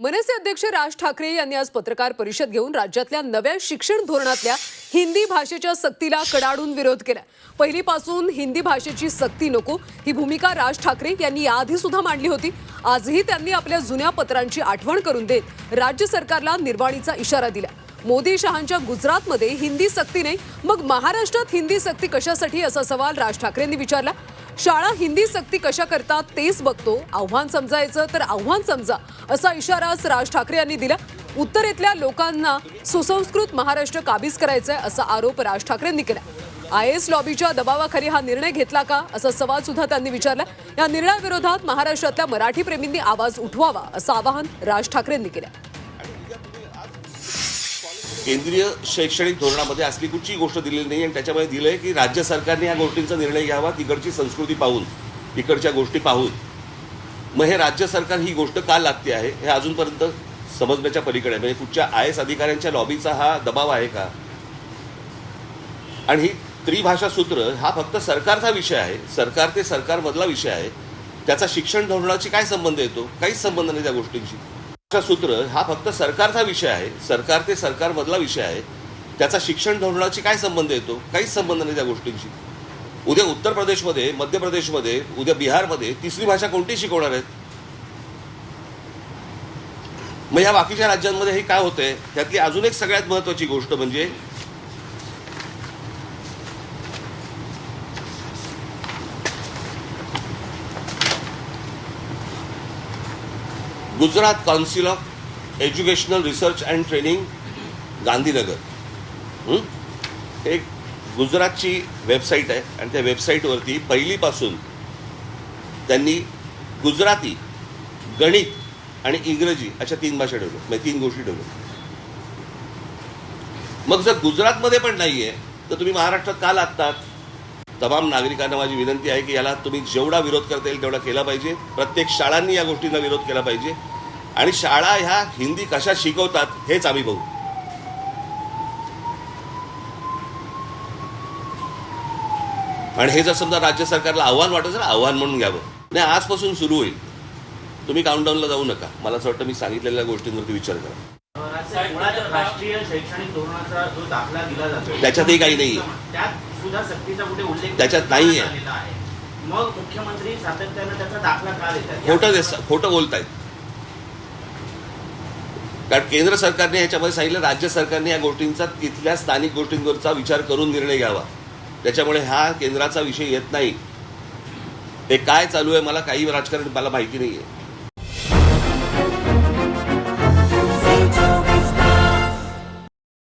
मनसे अध्यक्ष राज ठाकरे यांनी आज पत्रकार परिषद घेऊन राज्यातल्या नव्या शिक्षण धोरणातल्या हिंदी भाषेच्या सक्तीला कडाडून विरोध केला पहिलीपासून हिंदी भाषेची सक्ती नको ही भूमिका राज ठाकरे यांनी याआधी सुद्धा मांडली होती. आजही त्यांनी आपल्या जुन्या पत्रांची आठवण करून देत राज्य सरकारला निर्वाणीचा इशारा दिला मोदी शहांच्या गुजरातमध्ये हिंदी सक्ती नाही मग महाराष्ट्रात हिंदी सक्ती कशासाठी असा सवाल राज ठाकरेंनी विचारला? शाळा हिंदी सक्ती कशा करतात तेच बघतो? आव्हान समजायचं तर आव्हान समजा असा इशाराच राज ठाकरे यांनी दिला. उत्तरेतल्या लोकांना सुसंस्कृत महाराष्ट्र काबीज करायचं आहे असा आरोप राज ठाकरेंनी केला आय एस लॉबीच्या दबावाखाली हा निर्णय घेतला का असा सवाल सुद्धा त्यांनी विचारला या निर्णयाविरोधात महाराष्ट्रातल्या मराठी प्रेमींनी आवाज उठवावा असं आवाहन राज ठाकरेंनी केलं केंद्रीय शैक्षणिक धोरणामध्ये असली कुठची गोष्ट दिलेली नाही आणि त्याच्यामध्ये दिलंय की राज्य सरकारने या गोष्टींचा निर्णय घ्यावा तिकडची संस्कृती पाहून तिकडच्या गोष्टी पाहून. मग हे राज्य सरकार ही गोष्ट का लागते आहे? हे अजूनपर्यंत समजण्याच्या पलीकडे. आहे म्हणजे कुठच्या आय एस अधिकाऱ्यांच्या लॉबीचा हा दबाव आहे का? आणि ही त्रिभाषा सूत्र हा फक्त सरकारचा विषय आहे. सरकार ते सरकारमधला विषय आहे. त्याचा शिक्षण धोरणाची काय संबंध येतो? काहीच संबंध नाही त्या गोष्टींशी. भाषा सूत्र हा फक्त सरकारचा विषय आहे. सरकार ते सरकारमधला विषय आहे. त्याचा शिक्षण धोरणाची काय संबंध येतो? काहीच संबंध नाही त्या गोष्टींशी. उद्या उत्तर प्रदेशमध्ये मध्य प्रदेशमध्ये उद्या बिहारमध्ये तिसरी भाषा कोणती शिकवणार आहेत? मग या बाकीच्या राज्यांमध्ये हे काय होतंय? त्यातली अजून एक सगळ्यात महत्वाची गोष्ट म्हणजे Gujarat council of educational research and training Gandhinagar. एक गुजरातची वेबसाईट आहे आणि त्या वेबसाईटवरती पहिलीपासून त्यांनी गुजराती गणित आणि इंग्रजी अशा तीन भाषा डेव्हलप म्हणजे तीन गोष्टी डेव्हलप. मग जर गुजरातमध्ये पण नाही आहे तर तुम्ही महाराष्ट्रात का लागतात? तमाम नागरिकांना माझी विनंती आहे की याला तुम्ही जेवढा विरोध करता येईल तेवढा केला पाहिजे. प्रत्येक शाळांनी या गोष्टींना विरोध केला पाहिजे. आणि शाळा ह्या हिंदी कशा शिकवतात हेच आम्ही बघू. आणि हे जर समजा राज्य सरकारला आव्हान वाटत असेल आव्हान म्हणून घ्यावं. नाही आजपासून सुरू होईल. तुम्ही काउंटडाऊनला जाऊ नका. मला असं वाटतं मी सांगितलेल्या गोष्टींवरती विचार करा. राष्ट्रीय शैक्षणिक धोरणाचा जो दाखला दिला जातो त्याच्यातही काही नाहीये. त्यात सुद्धा सक्तीचा कुठे उल्लेख त्याच्यात नाहीये. झालेला आहे. मग मुख्यमंत्री सातत्यानं त्याचा दाखला का देतात? खोटं देस खोटं बोलतायत. कारण केंद्र सरकारने ह्याच्यामध्ये सांगितलं राज्य सरकारने या गोष्टींचा तिथल्या स्थानिक गोष्टींवरचा विचार करून निर्णय घ्यावा. त्याच्यामुळे हा केंद्राचा विषय येत नाही. ते काय चालू आहे मला काही राजकारण मला माहिती नाही आहे